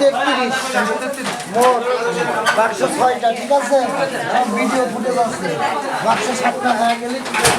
তেত্রিশ। মোট বাক্স ছয়টা ঠিক আছে? ভিডিও ফুটেজ আছে। বাক্স সাতটা হয়ে গেলে ফ্যান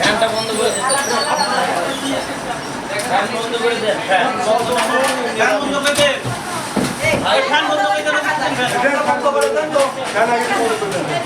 ফ্যানটা বন্ধ করে ফ্যান বন্ধ করে দে ফ্যান বন্ধ করে দে ভাই ফ্যান বন্ধ করে দে かなりのことですよね。